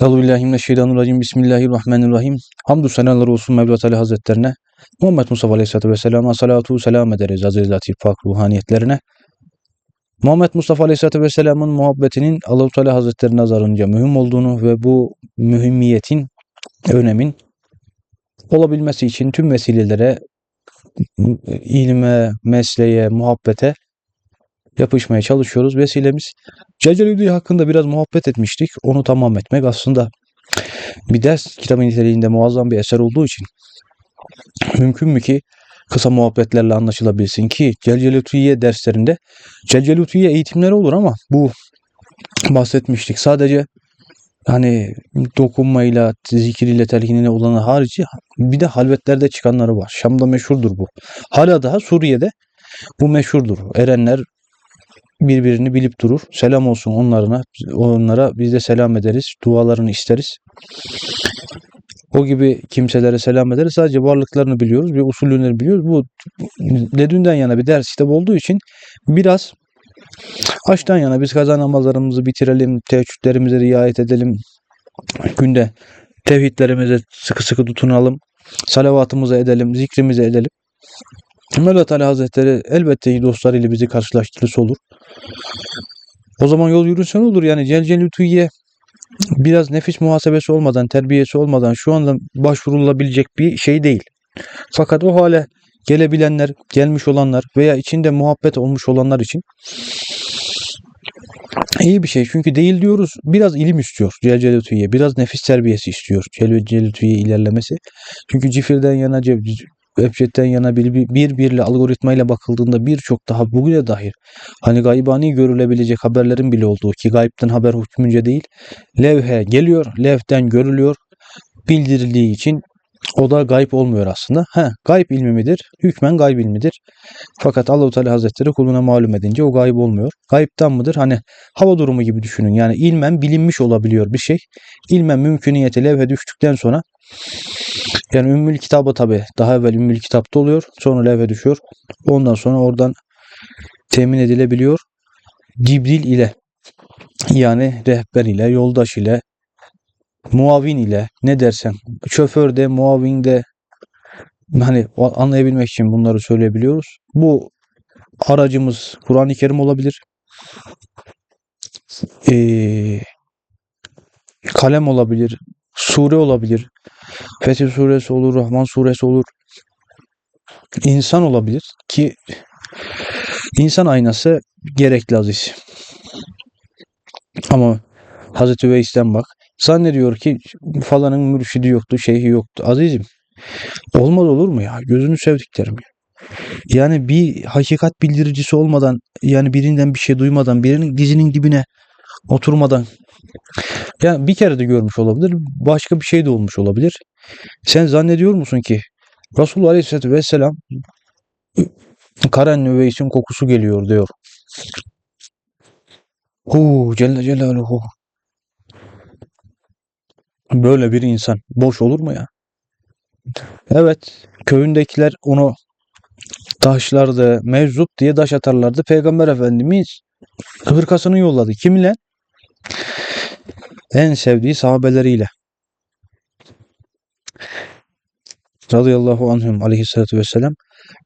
Euzubillahimineşşeytanirracim. Bismillahirrahmanirrahim. Hamdü senalar olsun Mevla Ali Hazretlerine. Muhammed Mustafa Aleyhisselatü Vesselam'a salatu selam ederiz aziz latif pak ruhaniyetlerine. Muhammed Mustafa Aleyhisselatü Vesselam'ın muhabbetinin Allah-u Teala Hazretleri nazarınca mühim olduğunu ve bu mühimmiyetin, önemin olabilmesi için tüm vesilelere, ilme, mesleğe, muhabbete yapışmaya çalışıyoruz. Vesilemiz Ceceli hakkında biraz muhabbet etmiştik. Onu tamam etmek aslında bir ders kitabı niteliğinde muazzam bir eser olduğu için mümkün mü ki kısa muhabbetlerle anlaşılabilsin ki Celcelutüye derslerinde Celcelutüye eğitimleri olur ama bu bahsetmiştik. Sadece hani dokunmayla, zikriyle, telkinine olanı harici bir de halvetlerde çıkanları var. Şam'da meşhurdur bu. Hala daha Suriye'de bu meşhurdur. Erenler birbirini bilip durur. Selam olsun onlarına. Onlara biz de selam ederiz. Dualarını isteriz. O gibi kimselere selam ederiz. Sadece varlıklarını biliyoruz. Bir usulünü biliyoruz. Bu ledünden yana bir ders kitabı olduğu için biraz açtan yana biz kaza namazlarımızı bitirelim. Teheccüdlerimize riayet edelim. Günde tevhidlerimize sıkı sıkı tutunalım. Salavatımızı edelim. Zikrimizi edelim. Mevla Teala Hazretleri elbette ki dostlarıyla bizi karşılaştırırsa olur. O zaman yol yürürse ne olur? Yani Celcel Lütfü'ye biraz nefis muhasebesi olmadan, terbiyesi olmadan şu anda başvurulabilecek bir şey değil. Fakat o hale gelebilenler, gelmiş olanlar veya içinde muhabbet olmuş olanlar için iyi bir şey. Çünkü değil diyoruz biraz ilim istiyor Celcel Lütfü'ye. Biraz nefis terbiyesi istiyor Celcel Lütfü'ye ilerlemesi. Çünkü cifirden yana Webjet'ten yana bir, bir, bir birle algoritmayla bakıldığında birçok daha bugüne dair hani gaybani görülebilecek haberlerin bile olduğu ki gaybden haber hükmünce değil levhe geliyor, levhten görülüyor. Bildirildiği için o da gayb olmuyor aslında. He, gayb ilmi midir? Hükmen gayb ilmidir. Fakat Allahu Teala Hazretleri kuluna malum edince o gayb olmuyor. Gaybtan mıdır? Hani hava durumu gibi düşünün. Yani ilmen bilinmiş olabiliyor bir şey. İlmen mümküniyeti levhe düştükten sonra yani Ümmül Kitabı tabi daha evvel Ümmül Kitap'ta oluyor. Sonra levhe düşüyor. Ondan sonra oradan temin edilebiliyor. Cibril ile yani rehber ile, yoldaş ile, muavin ile ne dersen şoför de, muavin de hani anlayabilmek için bunları söyleyebiliyoruz. Bu aracımız Kur'an-ı Kerim olabilir. Ee, kalem olabilir, sure olabilir, Fetih suresi olur, Rahman suresi olur. İnsan olabilir ki insan aynası gerekli aziz. Ama Hazreti Veys'ten bak. Zannediyor ki falanın mürşidi yoktu, şeyhi yoktu. Azizim olmaz olur mu ya? Gözünü sevdiklerim ya. Yani bir hakikat bildiricisi olmadan, yani birinden bir şey duymadan, birinin dizinin dibine oturmadan yani bir kere de görmüş olabilir. Başka bir şey de olmuş olabilir. Sen zannediyor musun ki Resulullah Aleyhisselatü Vesselam Karen Nüveys'in kokusu geliyor diyor. Hu Celle Celaluhu. Böyle bir insan boş olur mu ya? Evet, köyündekiler onu taşlardı, mevzup diye taş atarlardı. Peygamber Efendimiz hırkasını yolladı. Kiminle? En sevdiği sahabeleriyle. radıyallahu anhum aleyhissalatü vesselam.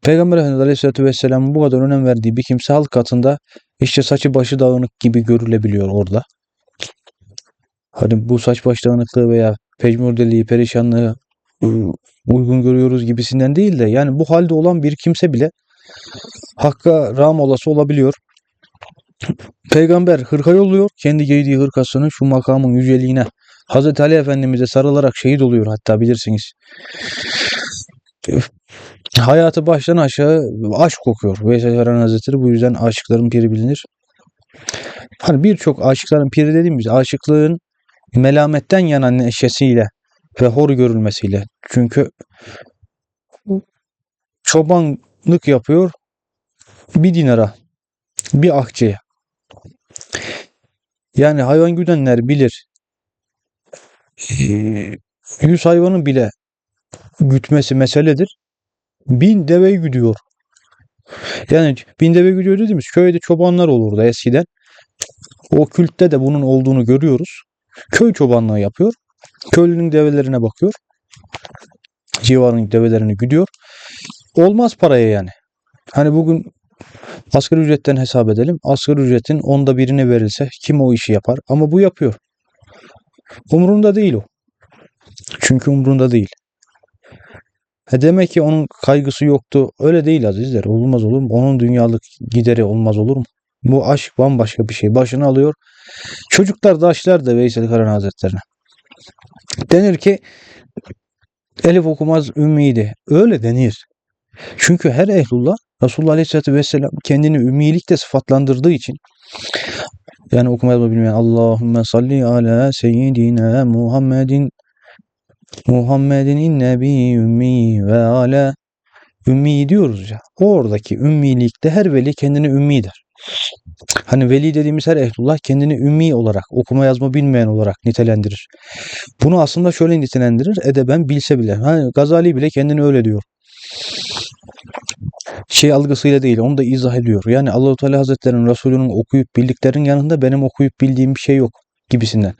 Peygamber Efendimiz aleyhissalatü vesselamın bu kadar önem verdiği bir kimse halk katında işte saçı başı dağınık gibi görülebiliyor orada. Hani bu saç baş dağınıklığı veya pecmurdeliği, perişanlığı ıı, uygun görüyoruz gibisinden değil de yani bu halde olan bir kimse bile Hakka ram olası olabiliyor. Peygamber hırka yolluyor. Kendi giydiği hırkasını şu makamın yüceliğine Hazreti Ali Efendimiz'e sarılarak şehit oluyor hatta bilirsiniz. Hayatı baştan aşağı aşk kokuyor. Veysel Ferhan Hazretleri bu yüzden aşıkların piri bilinir. Hani birçok aşıkların piri dediğimiz aşıklığın melametten yana neşesiyle ve hor görülmesiyle. Çünkü çobanlık yapıyor bir dinara, bir akçeye. Yani hayvan güdenler bilir. Yüz hayvanın bile gütmesi meseledir. Bin deve güdüyor. Yani bin deve güdüyor dediğimiz köyde çobanlar olurdu eskiden. O kültte de bunun olduğunu görüyoruz. Köy çobanlığı yapıyor. Köylünün develerine bakıyor. Civarın develerini güdüyor. Olmaz paraya yani. Hani bugün asgari ücretten hesap edelim. Asgari ücretin onda birine verilse kim o işi yapar? Ama bu yapıyor. Umrunda değil o. Çünkü umrunda değil. Ha demek ki onun kaygısı yoktu. Öyle değil azizler. Olmaz olur mu? Onun dünyalık gideri olmaz olur mu? Bu aşk bambaşka bir şey. Başını alıyor. Çocuklar da aşlar da Veysel Karan Hazretlerine. Denir ki Elif okumaz ümmiydi. Öyle denir. Çünkü her ehlullah Resulullah Aleyhisselatü Vesselam kendini ümmilikle sıfatlandırdığı için yani okuma yazma bilmeyen Allahümme salli ala seyyidina Muhammedin Muhammedin nebi ümmi ve ala ümmi diyoruz ya. Oradaki ümmilikte her veli kendini ümmi der. Hani veli dediğimiz her ehlullah kendini ümmi olarak, okuma yazma bilmeyen olarak nitelendirir. Bunu aslında şöyle nitelendirir. Edeben bilse bile. Hani Gazali bile kendini öyle diyor. Şey algısıyla değil, onu da izah ediyor. Yani Allahu Teala Hazretleri'nin Resulü'nün okuyup bildiklerinin yanında benim okuyup bildiğim bir şey yok gibisinden.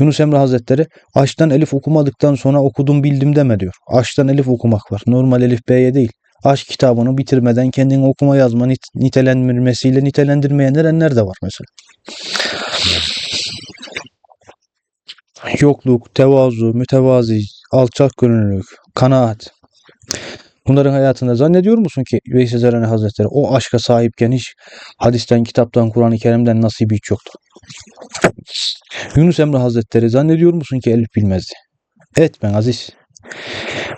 Yunus Emre Hazretleri Aş'tan elif okumadıktan sonra okudum bildim deme diyor. Aş'tan elif okumak var. Normal elif B'ye değil. Aşk kitabını bitirmeden kendini okuma yazma nit- nitelendirmesiyle nitelendirmeyen erenler de var mesela. Yokluk, tevazu, mütevazi, alçak gönüllülük, kanaat. Bunların hayatında zannediyor musun ki Veysel Zerani Hazretleri o aşka sahipken hiç hadisten, kitaptan, Kur'an-ı Kerim'den nasibi hiç yoktu. Yunus Emre Hazretleri zannediyor musun ki elif bilmezdi? Etmen aziz.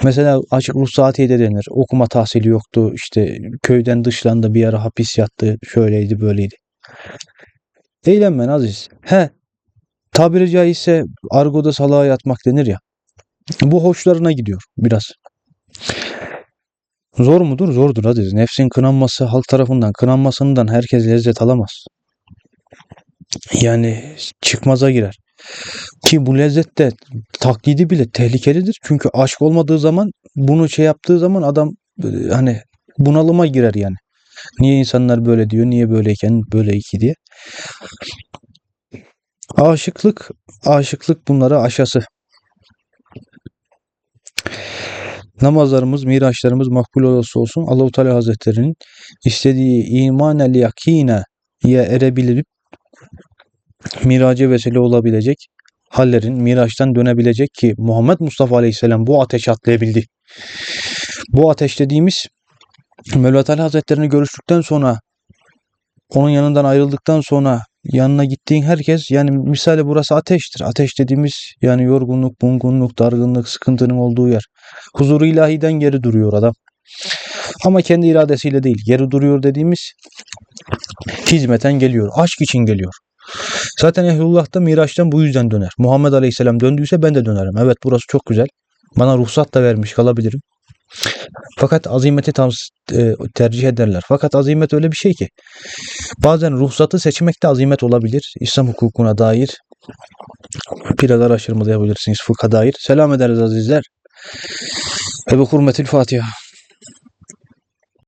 Mesela açık ruhsatiye de denir. Okuma tahsili yoktu. İşte köyden dışlandı bir ara hapis yattı. Şöyleydi böyleydi. Eğlenmen aziz. He. Tabiri caizse argoda salağa yatmak denir ya. Bu hoşlarına gidiyor biraz. Zor mudur? Zordur aziz. Nefsin kınanması halk tarafından kınanmasından herkes lezzet alamaz. Yani çıkmaza girer. Ki bu lezzet de taklidi bile tehlikelidir. Çünkü aşk olmadığı zaman bunu şey yaptığı zaman adam e, hani bunalıma girer yani. Niye insanlar böyle diyor? Niye böyleyken böyle iki diye. Aşıklık, aşıklık bunlara aşası. Namazlarımız, miraçlarımız makbul olası olsun. Allahu Teala Hazretleri'nin istediği iman el yakine ye erebilip miraca vesile olabilecek hallerin miraçtan dönebilecek ki Muhammed Mustafa Aleyhisselam bu ateşi atlayabildi. Bu ateş dediğimiz Mevla Teala Hazretlerini görüştükten sonra onun yanından ayrıldıktan sonra yanına gittiğin herkes yani misali burası ateştir. Ateş dediğimiz yani yorgunluk, bungunluk, dargınlık, sıkıntının olduğu yer. Huzuru ilahiden geri duruyor adam. Ama kendi iradesiyle değil. Geri duruyor dediğimiz hizmeten geliyor. Aşk için geliyor. Zaten Ehlullah da Miraç'tan bu yüzden döner. Muhammed Aleyhisselam döndüyse ben de dönerim. Evet burası çok güzel. Bana ruhsat da vermiş kalabilirim. Fakat azimeti tam e, tercih ederler. Fakat azimet öyle bir şey ki bazen ruhsatı seçmek de azimet olabilir. İslam hukukuna dair biraz araştırma da yapabilirsiniz fıkha dair. Selam ederiz azizler. Ve bu hürmetil Fatiha.